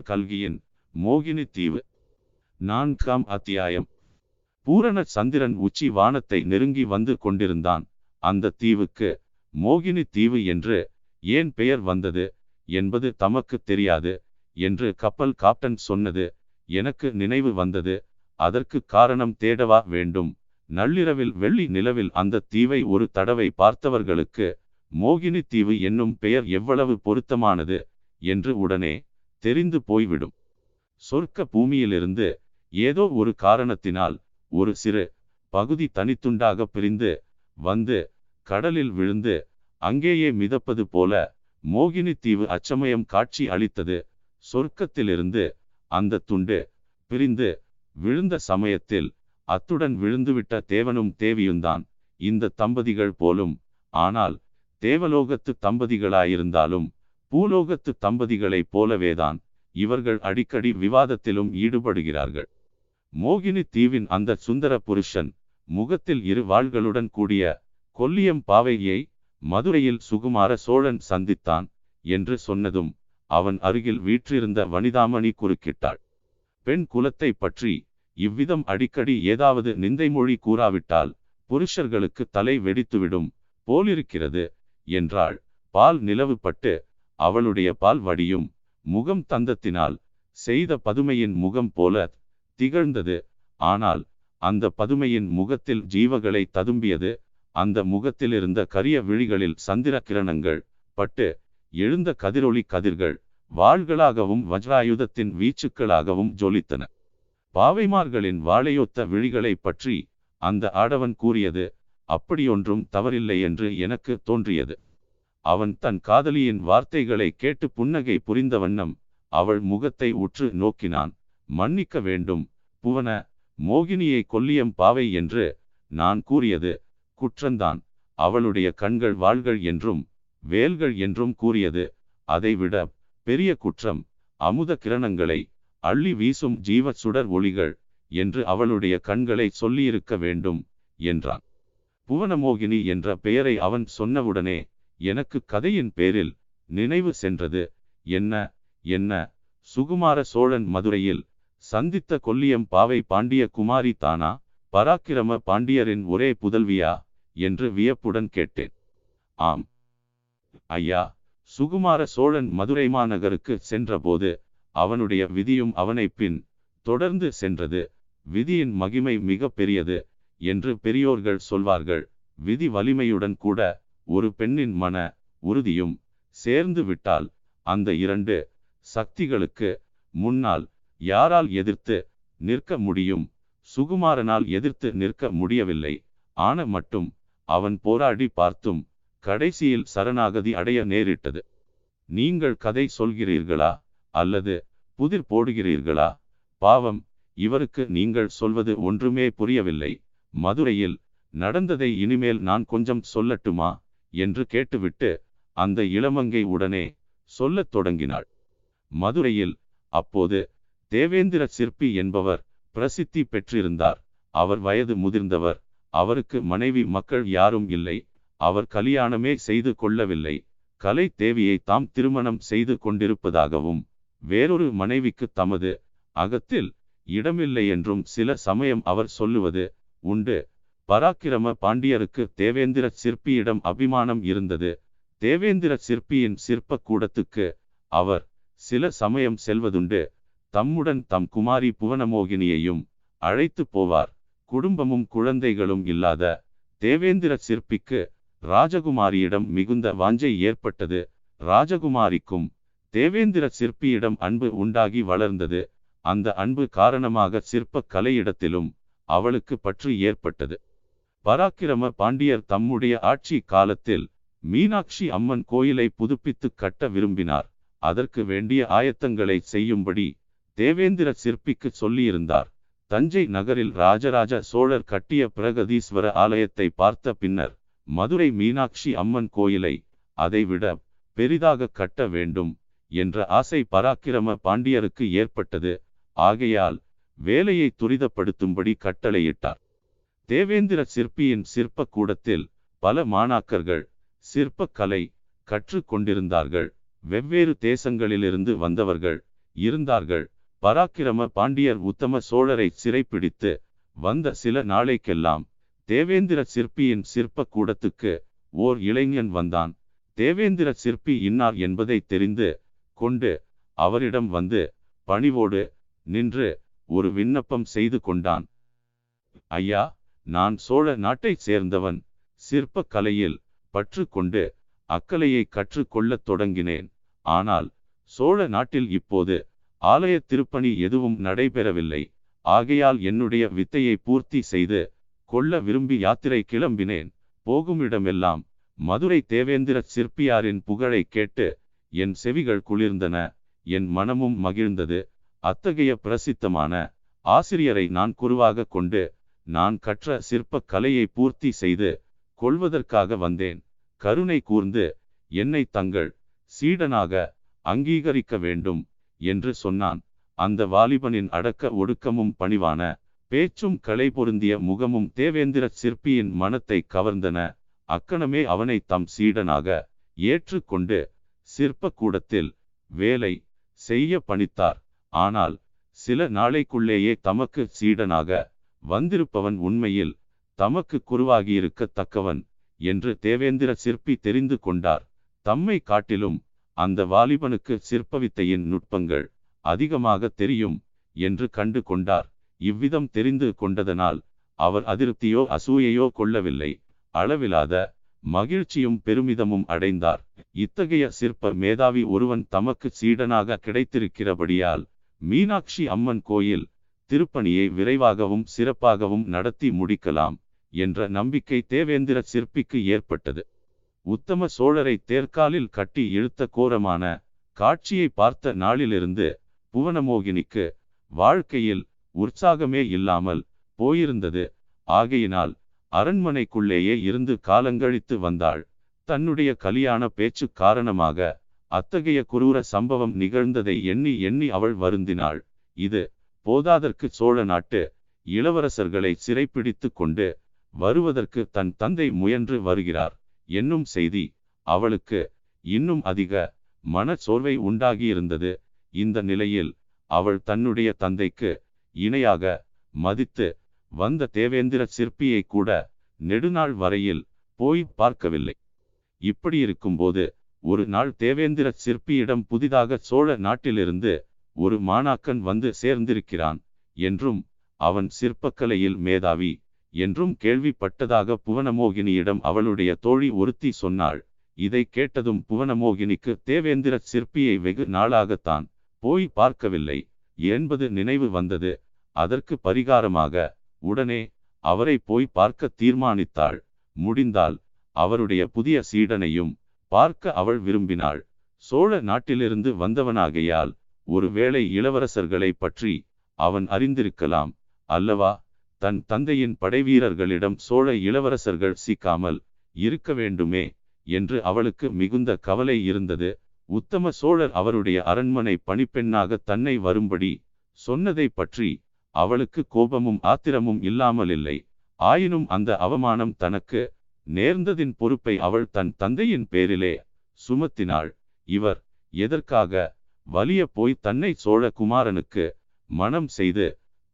அமரர் கல்கியின் மோகினி தீவு. நான்காம் அத்தியாயம். பூரண சந்திரன் உச்சி வானத்தை நெருங்கி வந்து கொண்டிருந்தான். அந்த தீவுக்கு மோகினி தீவு என்று ஏன் பெயர் வந்தது என்பது தமக்கு தெரியாது என்று கப்பல் காப்டன் சொன்னது எனக்கு நினைவு வந்தது. அதற்கு காரணம் தேடவா வேண்டும். நள்ளிரவில் வெள்ளி நிலவில் அந்த தீவை ஒரு தடவை பார்த்தவர்களுக்கு மோகினி தீவு என்னும் பெயர் எவ்வளவு பொருத்தமானது என்று உடனே தெரிந்து போய்விடும். சொர்க்க பூமியிலிருந்து ஏதோ ஒரு காரணத்தினால் ஒரு சிறு பகுதி தனித்துண்டாக பிரிந்து வந்து கடலில் விழுந்து அங்கேயே மிதப்பது போல மோகினி தீவு அச்சமயம் காட்சி அளித்தது. சொர்க்கத்திலிருந்து அந்த துண்டு பிரிந்து விழுந்த சமயத்தில் அத்துடன் விழுந்துவிட்ட தேவனும் தேவியும்தான் இந்த தம்பதிகள் போலும். ஆனால் தேவலோகத்து தம்பதிகளாயிருந்தாலும் பூலோகத்து தம்பதிகளைப் போலவேதான் இவர்கள் அடிக்கடி விவாதத்திலும் ஈடுபடுகிறார்கள். மோகினி தீவின் அந்த சுந்தர புருஷன் முகத்தில் இரு வாள்களுடன் கூடிய கொல்லியம் பாவையை மதுரையில் சுகுமார சோழன் சந்தித்தான் என்று சொன்னதும் அவன் அருகில் வீற்றிருந்த வனிதாமணி குறுக்கிட்டாள். பெண் குலத்தை பற்றி இவ்விதம் அடிக்கடி ஏதாவது நிந்தை மொழி கூறாவிட்டால் புருஷர்களுக்கு தலை வெடித்துவிடும் போலிருக்கிறது என்றாள். பால் நிலவுபட்டு அவளுடைய பால் வடியும். முகம் தந்தத்தினால் செய்த பதுமையின் முகம் போல திகழ்ந்தது. ஆனால் அந்த பதுமையின் முகத்தில் ஜீவகளை ததும்பியது. அந்த முகத்திலிருந்த கரிய விழிகளில் சந்திர கிரணங்கள் பட்டு எழுந்த கதிரொளி கதிர்கள் வாள்களாகவும் வஜ்ராயுதத்தின் வீச்சுக்களாகவும் ஜொலித்தன. பாவைமார்களின் வாழையொத்த விழிகளை பற்றி அந்த ஆடவன் கூறியது அப்படியொன்றும் தவறில்லை என்று எனக்கு தோன்றியது. அவன் தன் காதலியின் வார்த்தைகளை கேட்டு புன்னகை புரிந்த வண்ணம் அவள் முகத்தை உற்று நோக்கினான். மன்னிக்க வேண்டும் புவன மோகினியை கொல்லியம் பாவை என்று நான் கூறியது குற்றந்தான். அவளுடைய கண்கள் வாள்கள் என்றும் வேல்கள் என்றும் கூறியது. அதைவிட பெரிய குற்றம் அமுத கிரணங்களை அள்ளி வீசும் ஜீவ சுடர் ஒளிகள் என்று அவளுடைய கண்களை சொல்லியிருக்க வேண்டும் என்றான். புவனமோகினி என்ற பெயரை அவன் சொன்னவுடனே எனக்கு கதையின் பேரில் நினைவு சென்றது. என்ன என்ன சுகுமார சோழன் மதுரையில் சந்தித்த கொல்லியம் பாவை பாண்டிய குமாரி தானா? பராக்கிரம பாண்டியரின் ஒரே புதல்வியா? என்று வியப்புடன் கேட்டேன். ஆம். ஐயா சுகுமார சோழன் மதுரை மாநகருக்கு சென்றபோது அவனுடைய விதியும் அவனை பின் தொடர்ந்து சென்றது. விதியின் மகிமை மிக பெரியது என்று பெரியோர்கள் சொல்வார்கள். விதி வலிமையுடன் கூட ஒரு பெண்ணின் மன உறுதியும் சேர்ந்து விட்டால் அந்த இரண்டு சக்திகளுக்கு முன்னால் யாரால் எதிர்த்து நிற்க முடியும்? சுகுமாரனால் எதிர்த்து நிற்க முடியவில்லை. ஆன மட்டும் அவன் போராடி பார்த்தும் கடைசியில் சரணாகதி அடைய நேரிட்டது. நீங்கள் கதை சொல்கிறீர்களா? அல்லது புதிர் போடுகிறீர்களா? பாவம் இவருக்கு நீங்கள் சொல்வது ஒன்றுமே புரியவில்லை. மதுரையில் நடந்ததை இனிமேல் நான் கொஞ்சம் சொல்லட்டுமா? என்று கேட்டுவிட்டு அந்த இளமங்கை உடனே சொல்லத் தொடங்கினாள். மதுரையில் அப்போது தேவேந்திர சிற்பி என்பவர் பிரசித்தி பெற்றிருந்தார். அவர் வயது முதிர்ந்தவர். அவருக்கு மனைவி மக்கள் யாரும் இல்லை. அவர் கல்யாணமே செய்து கொள்ளவில்லை. கலை தேவியை தாம் திருமணம் செய்து கொண்டிருப்பதாகவும் வேறொரு மனைவிக்கு தமது அகத்தில் இடமில்லை என்றும் சில சமயம் அவர் சொல்லுவது உண்டு. பராக்கிரம பாண்டியருக்கு தேவேந்திர சிற்பியிடம் அபிமானம் இருந்தது. தேவேந்திர சிற்பியின் சிற்ப கூடத்துக்கு அவர் சில சமயம் செல்வதுண்டு. தம்முடன் தம் குமாரி புவனமோகினியையும் அழைத்து போவார். குடும்பமும் குழந்தைகளும் இல்லாத தேவேந்திர சிற்பிக்கு ராஜகுமாரியிடம் மிகுந்த வாஞ்சை ஏற்பட்டது. ராஜகுமாரிக்கும் தேவேந்திர சிற்பியிடம் அன்பு உண்டாகி வளர்ந்தது. அந்த அன்பு காரணமாக சிற்ப கலையிடத்திலும் அவளுக்கு பற்று ஏற்பட்டது. பராக்கிரம பாண்டியர் தம்முடைய ஆட்சி காலத்தில் மீனாட்சி அம்மன் கோயிலை புதுப்பித்து கட்ட விரும்பினார். அதற்கு வேண்டிய ஆயத்தங்களை செய்யும்படி தேவேந்திர சிற்பிக்கு சொல்லியிருந்தார். தஞ்சை நகரில் ராஜராஜ சோழர் கட்டிய பிரகதீஸ்வர ஆலயத்தை பார்த்த பின்னர் மதுரை மீனாட்சி அம்மன் கோயிலை அதைவிட பெரிதாக கட்ட வேண்டும் என்ற ஆசை பராக்கிரம பாண்டியருக்கு ஏற்பட்டது. ஆகையால் வேலையை துரிதப்படுத்தும்படி கட்டளையிட்டார். தேவேந்திர சிற்பியின் சிற்பக்கூடத்தில் பல மாணாக்கர்கள் சிற்பக்கலை கற்றுக்கொண்டிருந்தார்கள் வெவ்வேறு தேசங்களிலிருந்து வந்தவர்கள் இருந்தார்கள். பராக்கிரம பாண்டியர் உத்தம சோழரை சிறைப்பிடித்து வந்த சில நாளைக்கெல்லாம் தேவேந்திர சிற்பியின் சிற்பக்கூடத்துக்கு ஓர் இளைஞன் வந்தான். தேவேந்திர சிற்பி இன்னார் என்பதை தெரிந்து கொண்டு அவரிடம் வந்து பணிவோடு நின்று ஒரு விண்ணப்பம் செய்து கொண்டான். ஐயா நான் சோழ நாட்டைச் சேர்ந்தவன். சிற்ப கலையில் பற்று கொண்டு அக்கலையை கற்றுக்கொள்ளத் தொடங்கினேன். ஆனால் சோழ நாட்டில் இப்போது ஆலய திருப்பணி எதுவும் நடைபெறவில்லை. ஆகையால் என்னுடைய வித்தையை பூர்த்தி செய்து கொள்ள விரும்பி யாத்திரை கிளம்பினேன். போகுமிடமெல்லாம் மதுரை தேவேந்திர சிற்பியாரின் புகழை கேட்டு என் செவிகள் குளிர்ந்தன. என் மனமும் மகிழ்ந்தது. அத்தகைய பிரசித்தமான ஆசிரியரை நான் குருவாக கொண்டு நான் கற்ற சிற்பக் கலையை பூர்த்தி செய்து கொள்வதற்காக வந்தேன். கருணை கூர்ந்து என்னை தங்கள் சீடனாக அங்கீகரிக்க வேண்டும் என்று சொன்னான். அந்த வாலிபனின் அடக்க ஒடுக்கமும் பணிவான பேச்சும் களை பொருந்திய முகமும் தேவேந்திர சிற்பியின் மனத்தை கவர்ந்தன. அக்கணமே அவனை தம் சீடனாக ஏற்றுக்கொண்டு சிற்பக்கூடத்தில் வேலை செய்ய பணித்தார். ஆனால் சில நாளைக்குள்ளேயே தமக்கு சீடனாக வந்திருப்பவன் உண்மையில் தமக்கு குருவாகியிருக்கத்தக்கவன் என்று தேவேந்திர சிற்பி தெரிந்து கொண்டார். தம்மை காட்டிலும் அந்த வாலிபனுக்கு சிற்பவித்தையின் நுட்பங்கள் அதிகமாக தெரியும் என்று கண்டு கொண்டார். இவ்விதம் தெரிந்து கொண்டதனால் அவர் அதிருப்தியோ அசூயையோ கொள்ளவில்லை. அளவிலாத மகிழ்ச்சியும் பெருமிதமும் அடைந்தார். இத்தகைய சிற்ப மேதாவி ஒருவன் தமக்கு சீடனாக கிடைத்திருக்கிறபடியால் மீனாட்சி அம்மன் கோயில் திருப்பணியை விரைவாகவும் சிறப்பாகவும் நடத்தி முடிக்கலாம் என்ற நம்பிக்கை தேவேந்திர சிற்பிக்கு ஏற்பட்டது. உத்தம சோழரை தேர்காலில் கட்டி இழுத்த கோரமான காட்சியை பார்த்த நாளிலிருந்து புவனமோகினிக்கு வாழ்க்கையில் உற்சாகமே இல்லாமல் போயிருந்தது. ஆகையினால் அரண்மனைக்குள்ளேயே இருந்து காலங்கழித்து வந்தாள். தன்னுடைய கலியான பேச்சு காரணமாக அத்தகைய குரூர சம்பவம் நிகழ்ந்ததை எண்ணி எண்ணி அவள் வருந்தினாள். இது போதாதற்கு சோழ நாட்டு இளவரசர்களை சிறைப்பிடித்து கொண்டு வருவதற்கு தன் தந்தை முயன்று வருகிறார். என்னும் செய்தி அவளுக்கு இன்னும் அதிக மன சோர்வை உண்டாகியிருந்தது. இந்த நிலையில் அவள் தன்னுடைய தந்தைக்கு இணையாக மதித்து வந்த தேவேந்திர சிற்பியை கூட நெடுநாள் வரையில் போய் பார்க்கவில்லை. இப்படி இருக்கும்போது ஒரு நாள் தேவேந்திர சிற்பியிடம் புதிதாக சோழ நாட்டிலிருந்து ஒரு மாணாக்கன் வந்து சேர்ந்திருக்கிறான் என்றும் அவன் சிற்பக்கலையில் மேதாவி என்றும் கேள்விப்பட்டதாக புவனமோகினியிடம் அவளுடைய தோழி ஒருத்தி சொன்னாள். இதை கேட்டதும் புவனமோகினிக்கு தேவேந்திர சிற்பியை வெகு நாளாகத்தான் போய் பார்க்கவில்லை என்பது நினைவு வந்தது. அதற்கு பரிகாரமாக உடனே அவரை போய் பார்க்க தீர்மானித்தாள். முடிந்தால் அவருடைய புதிய சீடனையும் பார்க்க அவள் விரும்பினாள். சோழ நாட்டிலிருந்து வந்தவனாகையால் ஒருவேளை இளவரசர்களை பற்றி அவன் அறிந்திருக்கலாம். அல்லவா? தன் தந்தையின் படைவீரர்களிடம் சோழ இளவரசர்கள் சிக்காமல் இருக்க வேண்டுமே என்று அவளுக்கு மிகுந்த கவலை இருந்தது. உத்தம சோழர் அவருடைய அரண்மனை பணிப்பெண்ணாக தன்னை வரும்படி சொன்னதை பற்றி அவளுக்கு கோபமும் ஆத்திரமும் இல்லாமல் இல்லை ஆயினும் அந்த அவமானம் தனக்கு நேர்ந்ததின் பொறுப்பை அவள் தன் தந்தையின் பேரிலே சுமத்தினாள். இவர் எதற்காக வலிய போய் தன்னை சோழ குமாரனுக்கு மனம் செய்து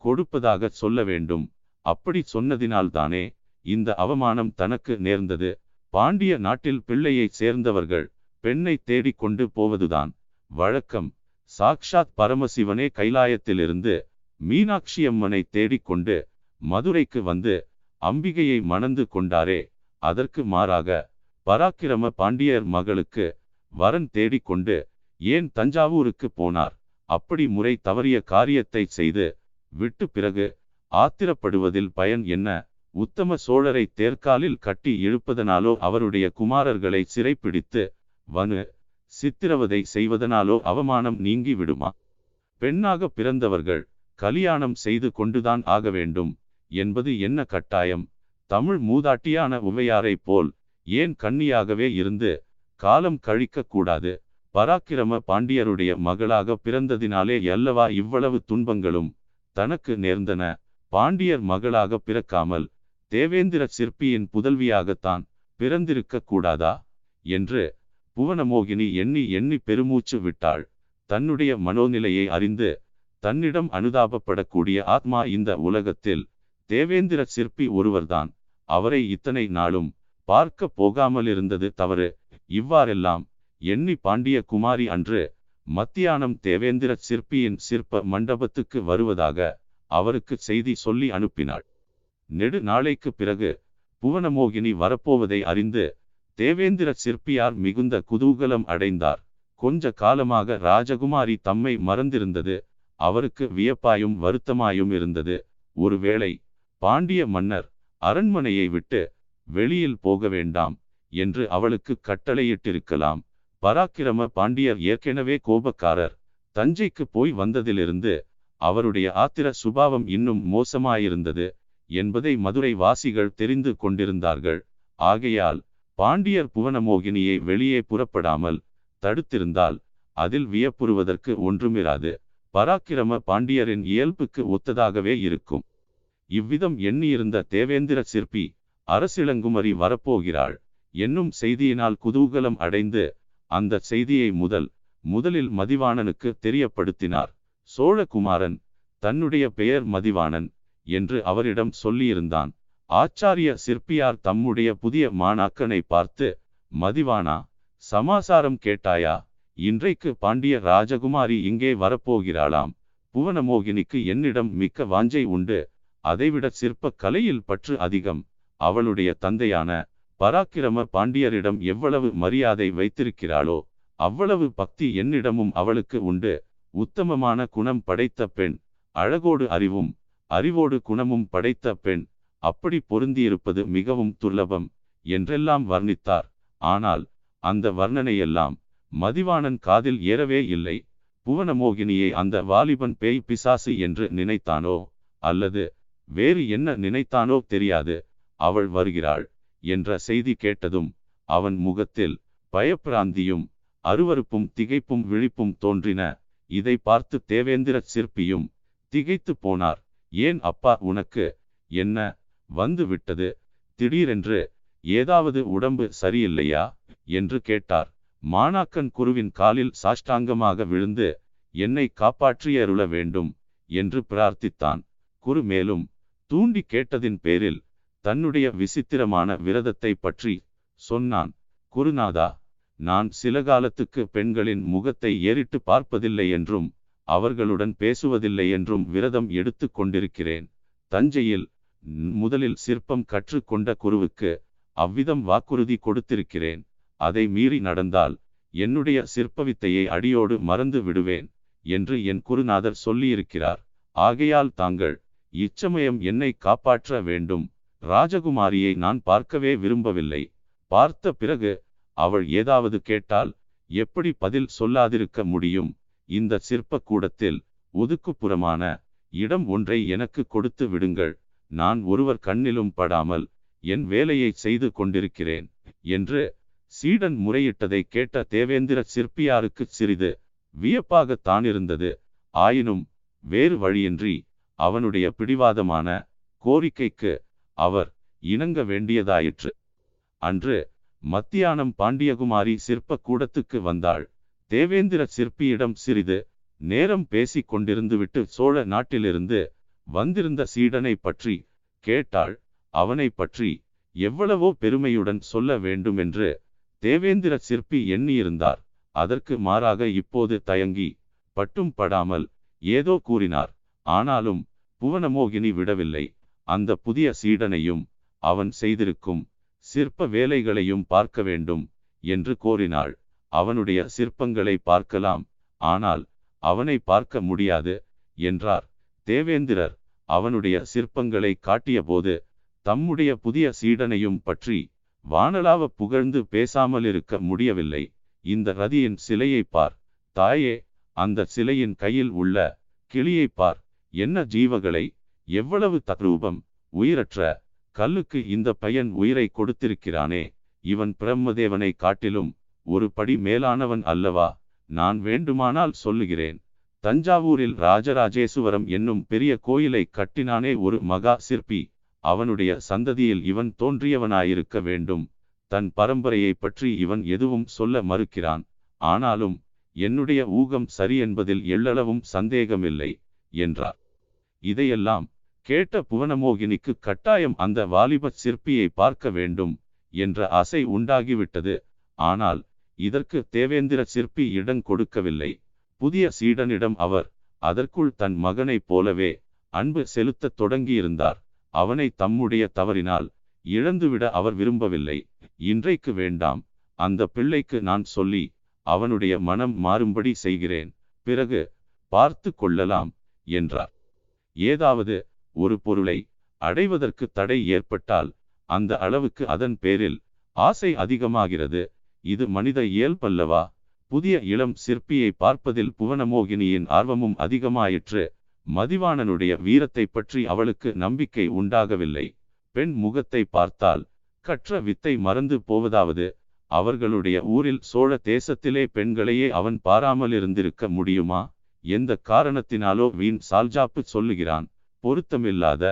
கொடுப்பதாக சொல்ல வேண்டும். அப்படி சொன்னதினால்தானே இந்த அவமானம் தனக்கு நேர்ந்தது. பாண்டிய நாட்டில் பிள்ளையைச் சேர்ந்தவர்கள் பெண்ணை தேடிக்கொண்டு போவதுதான் வழக்கம். சாக்ஷாத் பரமசிவனே கைலாயத்திலிருந்து மீனாட்சி அம்மனை தேடிக்கொண்டு மதுரைக்கு வந்து அம்பிகையை மணந்து கொண்டாரே. அதற்கு மாறாக பராக்கிரம பாண்டியர் மகளுக்கு வரன் தேடிக்கொண்டு ஏன் தஞ்சாவூருக்கு போனார்? அப்படி முறை தவறிய காரியத்தை செய்து விட்டு பிறகு ஆத்திரப்படுவதில் பயன் என்ன? உத்தம சோழரை தேர்காலில் கட்டி இழுப்பதனாலோ அவருடைய குமாரர்களை சிறைப்பிடித்து வனு சித்திரவதை செய்வதனாலோ அவமானம் நீங்கி விடுமா பெண்ணாக பிறந்தவர்கள் கலியாணம் செய்து கொண்டுதான் ஆக வேண்டும் என்பது என்ன கட்டாயம்? தமிழ் மூதாட்டியான உவையாரைப் போல் ஏன் கன்னியாகவே இருந்து காலம் கழிக்க கூடாது? பராக்கிரம பாண்டியருடைய மகளாக பிறந்ததினாலே அல்லவா இவ்வளவு துன்பங்களும் தனக்கு நேர்ந்தன. பாண்டியர் மகளாக பிறக்காமல் தேவேந்திர சிற்பியின் புதல்வியாகத்தான் பிறந்திருக்க கூடாதா? என்று புவனமோகினி எண்ணி எண்ணி பெருமூச்சு விட்டாள். தன்னுடைய மனோநிலையை அறிந்து தன்னிடம் அனுதாபப்படக்கூடிய ஆத்மா இந்த உலகத்தில் தேவேந்திர சிற்பி ஒருவர்தான். அவரை இத்தனை நாளும் பார்க்க போகாமல் இருந்தது தவறு. இவ்வாறெல்லாம் எண்ணி பாண்டிய குமாரி அன்று மத்தியானம் தேவேந்திர சிற்பியின் சிற்ப மண்டபத்துக்கு வருவதாக அவருக்கு செய்தி சொல்லி அனுப்பினாள். நெடு நாளைக்கு பிறகு புவனமோகினி வரப்போவதை அறிந்து தேவேந்திர சிற்பியார் மிகுந்த குதூகலம் அடைந்தார். கொஞ்ச காலமாக ராஜகுமாரி தம்மை மறந்திருந்தது. அவருக்கு வியப்பாயும் வருத்தமாயும் இருந்தது. ஒருவேளை பாண்டிய மன்னர் அரண்மனையை விட்டு வெளியில் போக வேண்டாம் என்று அவளுக்கு கட்டளையிட்டிருக்கலாம். பராக்கிரம பாண்டியர் ஏற்கனவே கோபக்காரர். தஞ்சைக்கு போய் வந்ததிலிருந்து அவருடைய ஆத்திர சுபாவம் இன்னும் மோசமாயிருந்தது என்பதை மதுரை வாசிகள் தெரிந்து கொண்டிருந்தார்கள். ஆகையால் பாண்டியர் புவனமோகினியை வெளியே புறப்படாமல் தடுத்திருந்தால் அதில் வியப்புறுவதற்கு ஒன்றுமிராது. பராக்கிரம பாண்டியரின் இயல்புக்கு ஒத்ததாகவே இருக்கும். இவ்விதம் எண்ணியிருந்த தேவேந்திர சிற்பி அரசிளங்குமரி வரப்போகிறாள். என்னும் செய்தியினால் குதூகலம் அடைந்து அந்த செய்தியை முதல் முதலில் மதிவாணனுக்கு தெரியப்படுத்தினார். சோழகுமாரன் தன்னுடைய பெயர் மதிவாணன் என்று அவரிடம் சொல்லியிருந்தான். ஆச்சாரிய சிற்பியார் தம்முடைய புதிய மாணாக்கனை பார்த்து மதிவானா சமாசாரம் கேட்டாயா? இன்றைக்கு பாண்டிய ராஜகுமாரி இங்கே வரப்போகிறாளாம். புவனமோகினிக்கு என்னிடம் மிக்க வாஞ்சை உண்டு. அதைவிட சிற்ப கலையில் பற்று அதிகம். அவளுடைய தந்தையான பராக்கிரம பாண்டியரிடம் எவ்வளவு மரியாதை வைத்திருக்கிறாளோ அவ்வளவு பக்தி என்னிடமும் அவளுக்கு உண்டு. உத்தமமான குணம் படைத்த பெண் அழகோடு அறிவும் அறிவோடு குணமும் படைத்த பெண் அப்படி பொருந்தியிருப்பது மிகவும் துர்லபம் என்றெல்லாம் வர்ணித்தார். ஆனால் அந்த வர்ணனையெல்லாம் மதிவாணன் காதில் ஏறவே இல்லை. புவனமோகினியை அந்த வாலிபன் பேய் பிசாசு என்று நினைத்தானோ அல்லது வேறு என்ன நினைத்தானோ தெரியாது. அவள் வருகிறாள். என்ற செய்தி கேட்டதும் அவன் முகத்தில் பயப்பிராந்தியும் அருவருப்பும் திகைப்பும் விழிப்பும் தோன்றின. இதை பார்த்து தேவேந்திர சிற்பியும் திகைத்து போனார். ஏன் அப்பா உனக்கு என்ன வந்து விட்டது திடீரென்று ஏதாவது உடம்பு சரியில்லையா? என்று கேட்டார். மாணாக்கன் குருவின் காலில் சாஷ்டாங்கமாக விழுந்து என்னை காப்பாற்றியருள வேண்டும் என்று பிரார்த்தித்தான். குரு மேலும் தூண்டி கேட்டதின் பேரில் தன்னுடைய விசித்திரமான விரதத்தை பற்றி சொன்னான். குருநாதா நான் சில காலத்துக்கு பெண்களின் முகத்தை ஏறிட்டு பார்ப்பதில்லை என்றும் அவர்களுடன் பேசுவதில்லை என்றும் விரதம் எடுத்து கொண்டிருக்கிறேன். தஞ்சையில் முதலில் சிற்பம் கற்றுக்கொண்ட குருவுக்கு அவ்விதம் வாக்குறுதி கொடுத்திருக்கிறேன். அதை மீறி நடந்தால் என்னுடைய சிற்பவித்தையை அடியோடு மறந்து விடுவேன் என்று என் குருநாதர் சொல்லியிருக்கிறார். ஆகையால் தாங்கள் இச்சமயம் என்னை காப்பாற்ற வேண்டும் ராஜகுமாரியை நான் பார்க்கவே விரும்பவில்லை. பார்த்த பிறகு அவள் ஏதாவது கேட்டால் எப்படி பதில் சொல்லாதிருக்க முடியும்? இந்த சிற்பக்கூடத்தில் ஒதுக்குப்புறமான இடம் ஒன்றை எனக்கு கொடுத்து விடுங்கள். நான் ஒருவர் கண்ணிலும் படாமல் என் வேலையை செய்து கொண்டிருக்கிறேன் என்று சீடன் முறையிட்டதை கேட்ட தேவேந்திர சிற்பியாருக்கு சிறிது வியப்பாகத்தான் இருந்தது ஆயினும் வேறு வழியின்றி அவனுடைய பிடிவாதமான கோரிக்கைக்கு அவர் இணங்க வேண்டியதாயிற்று. அன்று மத்தியானம் பாண்டியகுமாரி சிற்ப கூடத்துக்கு வந்தாள். தேவேந்திர சிற்பியிடம் சிறிது நேரம் பேசிக் கொண்டிருந்துவிட்டு சோழ நாட்டிலிருந்து வந்திருந்த சீடனை பற்றி கேட்டாள். அவனை பற்றி எவ்வளவோ பெருமையுடன் சொல்ல வேண்டும் என்று தேவேந்திர சிற்பி எண்ணியிருந்தார். அதற்கு மாறாக இப்போது தயங்கி பட்டும் படாமல் ஏதோ கூறினார். ஆனாலும் புவனமோகினி விடவில்லை. அந்த புதிய சீடனையும் அவன் செய்திருக்கும் சிற்ப வேலைகளையும் பார்க்க வேண்டும் என்று கோரினாள். அவனுடைய சிற்பங்களை பார்க்கலாம் ஆனால் அவனை பார்க்க முடியாது என்றார். தேவேந்திரர் அவனுடைய சிற்பங்களை காட்டியபோது தம்முடைய புதிய சீடனையும் பற்றி வானலாவ புகழ்ந்து பேசாமல் இருக்க முடியவில்லை. இந்த ரதியின் சிலையை பார் தாயே அந்த சிலையின் கையில் உள்ள கிளியை பார் என்ன ஜீவகளை எவ்வளவு தத்ரூபம் உயிரற்ற கல்லுக்கு இந்த பையன் உயிரை கொடுத்திருக்கிறானே இவன் பிரம்மதேவனை காட்டிலும் ஒரு படி மேலானவன் அல்லவா நான் வேண்டுமானால் சொல்லுகிறேன். தஞ்சாவூரில் ராஜராஜேசுவரம் என்னும் பெரிய கோயிலை கட்டினானே ஒரு மகா சிற்பி அவனுடைய சந்ததியில் இவன் தோன்றியவனாயிருக்க வேண்டும். தன் பரம்பரையை பற்றி இவன் எதுவும் சொல்ல மறுக்கிறான். ஆனாலும் என்னுடைய ஊகம் சரி என்பதில் எள்ளளவும் சந்தேகமில்லை என்றார். இதையெல்லாம் கேட்ட புவனமோகினிக்கு கட்டாயம் அந்த வாலிப சிற்பியை பார்க்க வேண்டும் என்ற ஆசை உண்டாகிவிட்டது. ஆனால் இதற்கு தேவேந்திர சிற்பி இடம் கொடுக்கவில்லை. புதிய சீடனிடம் அவர் அதற்குள் தன் மகனைப் போலவே அன்பு செலுத்தத் தொடங்கியிருந்தார். அவனை தம்முடைய தவறினால் இழந்துவிட அவர் விரும்பவில்லை. இன்றைக்கு வேண்டாம். அந்த பிள்ளைக்கு நான் சொல்லி அவனுடைய மனம் மாறும்படி செய்கிறேன். பிறகு பார்த்து கொள்ளலாம் என்றார். ஏதாவது ஒரு பொருளை அடைவதற்கு தடை ஏற்பட்டால் அந்த அளவுக்கு அதன் பேரில் ஆசை அதிகமாகிறது. இது மனித இயல்பல்லவா புதிய இளம் சிற்பியை பார்ப்பதில் புவனமோகினியின் ஆர்வமும் அதிகமாயிற்று. மதிவாணனுடைய வீரத்தை பற்றி அவளுக்கு நம்பிக்கை உண்டாகவில்லை. பெண் முகத்தை பார்த்தால் கற்ற வித்தை மறந்து போவதாவது? அவர்களுடைய ஊரில் சோழ தேசத்திலே பெண்களையே அவன் பாராமல் இருந்திருக்க முடியுமா? எந்த காரணத்தினாலோ வீண் சால்ஜாப்பு சொல்லுகிறான். பொருத்தமில்லாத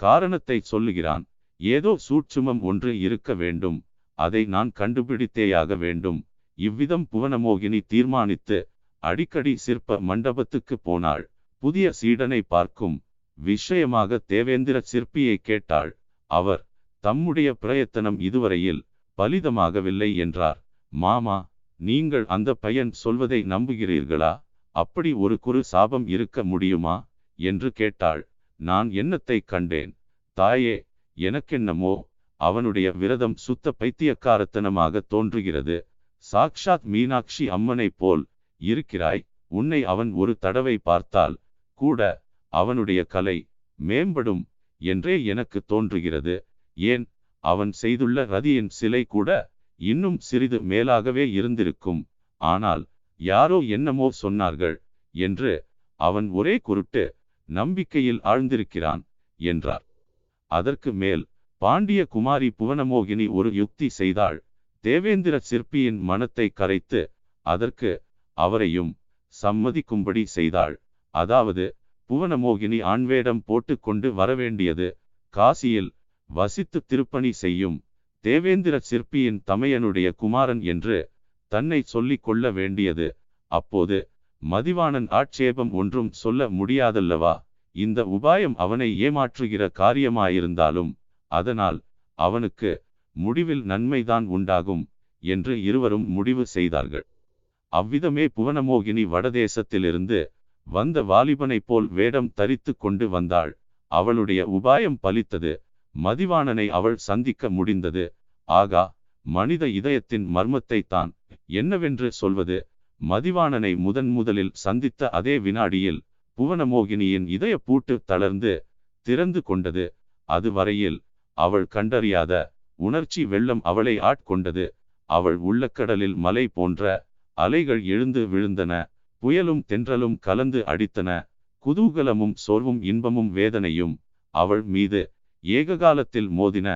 காரணத்தை சொல்லுகிறான். ஏதோ சூட்சுமம் ஒன்று இருக்க வேண்டும். அதை நான் கண்டுபிடித்தேயாக வேண்டும். இவ்விதம் புவனமோகினி தீர்மானித்து அடிக்கடி சிற்ப மண்டபத்துக்கு போனாள். புதிய சீடனை பார்க்கும் விஷயமாக தேவேந்திர சிற்பியை கேட்டாள். அவர் தம்முடைய பிரயத்தனம் இதுவரையில் பலிதமாகவில்லை என்றார். மாமா நீங்கள் அந்த பையன் சொல்வதை நம்புகிறீர்களா? அப்படி ஒரு குறு சாபம் இருக்க முடியுமா? என்று கேட்டாள். நான் எண்ணத்தை கண்டேன். தாயே எனக்கென்னமோ அவனுடைய விரதம் சுத்த பைத்தியக்காரத்தனமாக தோன்றுகிறது. சாக்ஷாத் மீனாட்சி அம்மனைப் போல் இருக்கிறாய். உன்னை அவன் ஒரு தடவை பார்த்தால் கூட அவனுடைய கலை மேம்படும் என்றே எனக்கு தோன்றுகிறது. ஏன்? அவன் செய்துள்ள ரதியின் சிலை கூட இன்னும் சிறிது மேலாகவே இருந்திருக்கும். ஆனால் யாரோ என்னமோ சொன்னார்கள் என்று அவன் ஒரே குருட்டு நம்பிக்கையில் ஆழ்ந்திருக்கிறான் என்றார். அதற்கு மேல் பாண்டிய குமாரி புவனமோகினி ஒரு யுக்தி செய்தாள். தேவேந்திர சிற்பியின் மனத்தை கரைத்து அதற்கு அவரையும் சம்மதிக்கும்படி செய்தாள். அதாவது புவனமோகினி ஆண்வேடம் போட்டு கொண்டு வரவேண்டியது காசியில் வசித்து திருப்பணி செய்யும் தேவேந்திர சிற்பியின் தமையனுடைய குமாரன் என்று தன்னை சொல்லிக் கொள்ள வேண்டியது அப்போது மதிவாணன் ஆட்சேபம் ஒன்றும் சொல்ல முடியாதல்லவா? இந்த உபாயம் அவனை ஏமாற்றுகிற காரியமாயிருந்தாலும் அதனால் அவனுக்கு முடிவில் நன்மைதான் உண்டாகும் என்று இருவரும் முடிவு செய்தார்கள். அவ்விதமே புவனமோகினி வடதேசத்திலிருந்து வந்த வாலிபனைப் போல் வேடம் தரித்து கொண்டு வந்தாள். அவளுடைய உபாயம் பலித்தது மதிவாணனை அவள் சந்திக்க முடிந்தது. ஆகா மனித இதயத்தின் மர்மத்தை தான் என்னவென்று சொல்வது? மதிவாணனை முதன் முதலில் சந்தித்த அதே வினாடியில் புவனமோகினியின் இதய பூட்டு தளர்ந்து திறந்து கொண்டது. அது வரையில் அவள் கண்டறியாத உணர்ச்சி வெள்ளம் அவளை ஆட்கொண்டது. அவள் உள்ளக்கடலில் மலை போன்ற அலைகள் எழுந்து விழுந்தன. புயலும் தென்றலும் கலந்து அடித்தன. குதூகலமும் சோர்வும் இன்பமும் வேதனையும் அவள் மீது ஏககாலத்தில் மோதின.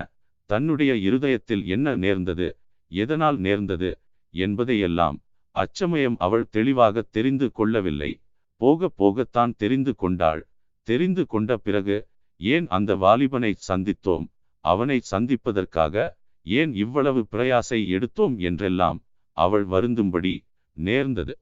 தன்னுடைய இருதயத்தில் என்ன நேர்ந்தது? எதனால் நேர்ந்தது? என்பதையெல்லாம் அச்சமயம் அவள் தெளிவாக தெரிந்து கொள்ளவில்லை. போக போகத்தான் தெரிந்து கொண்டாள். தெரிந்து கொண்ட பிறகு ஏன் அந்த வாலிபனை சந்தித்தோம்? அவனை சந்திப்பதற்காக ஏன் இவ்வளவு பிரயாசை எடுத்தோம்? என்றெல்லாம் அவள் வருந்தும்படி நேர்ந்தது.